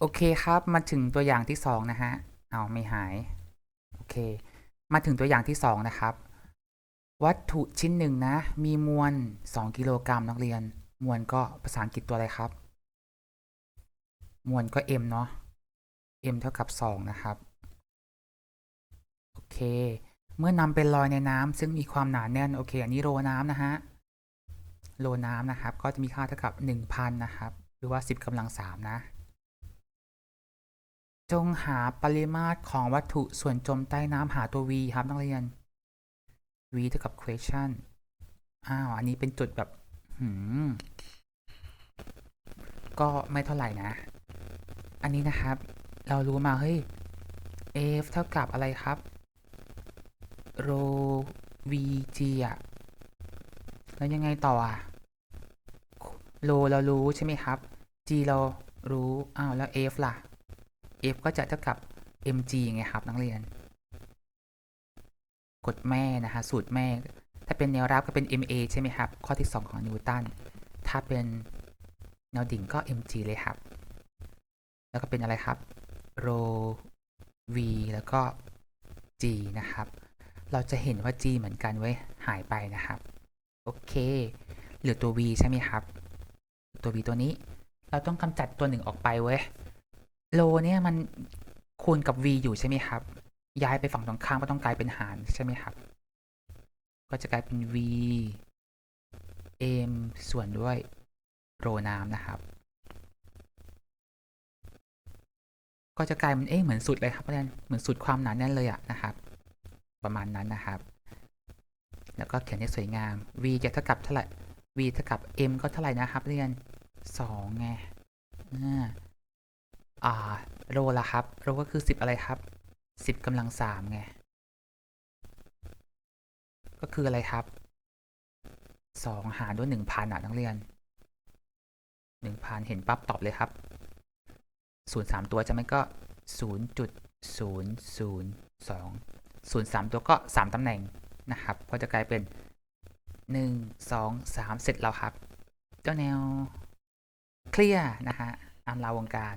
โอเคครับมาถึงตัวอย่างที่สองนะฮะเอาไม่หายโอเค มาถึงตัวอย่างที่สองนะครับ วัตถุชิ้นหนึ่งนะ มีมวล 2 กิโลกรัมนักเรียน มวลก็ภาษาอังกฤษตัวอะไรครับ มวลก็ m เนาะ m เท่ากับ 2 นะครับ โอเค เมื่อนำไปลอยในน้ำซึ่งมีความหนาแน่น โอเค อันนี้โลน้ำนะฮะ โลน้ำนะครับ ก็จะมีค่าเท่ากับ 1,000 นะครับ หรือว่า 10กำลัง3นะ จงหาปริมาตรของวัตถุส่วนจมใต้น้ำหาตัว v ครับนักเรียน v เท่ากับ question อ้าว อันนี้เป็นจุดแบบหืมก็ไม่เท่าไหร่นะ อันนี้นะครับ เรารู้มา เฮ้ย f เท่ากับอะไรครับ rho vg อะแล้วยังไงต่ออะ rho เรารู้ใช่ไหมครับ g เรารู้ อ้าว แล้ว f ล่ะ f ก็จะเท่ากับ mg ไงครับนักเรียน กฎแม่นะฮะสูตรแม่ ถ้าเป็นแนวรับก็เป็น ma ใช่ไหมครับ ข้อที่ 2 ของนิวตัน ถ้าเป็นแนวดิ่งก็ mg เลยครับ แล้วก็เป็นอะไรครับ rho v แล้วก็ g นะครับ เราจะเห็นว่า g เหมือนกันเว้หายไปนะครับ โอเค เหลือตัว v ใช่ไหมครับ ตัว v ตัวนี้ เราต้องกำจัดตัวหนึ่งออกไปเว้ย โลเนี่ยมันคูณกับ v อยู่ใช่ไหมครับ ย้ายไปฝั่งตรงข้ามก็ต้องกลายเป็นหารใช่ไหมครับ ก็จะกลายเป็น v m ส่วนด้วยโรน้ำนะครับ ก็จะกลายเป็นเอ๊ะเหมือนสูตรเลยครับอาจารย์เหมือนสูตรความหนาแน่นเลยอะนะครับ ประมาณนั้นนะครับ แล้วก็เขียนให้สวยงาม v จะเท่ากับเท่าไหร่ v เท่ากับ m ก็เท่าไหร่นะครับเรียนสองไง อ่าโรละครับโรก็คือสิบอะไรครับสิบกำลังสามไง ก็คืออะไรครับสองหารด้วยหนึ่งพันอะนักเรียนหนึ่งพันเห็นปั๊บตอบเลยครับศูนย์สามตัวจะไม่ก็ศูนย์จุดศูนย์ศูนย์สองศูนย์สามตัวก็สามตำแหน่งนะครับ ก็จะกลายเป็นหนึ่งสองสามเสร็จแล้วครับ เจ้าแนวเคลียร์นะฮะตามราวงการ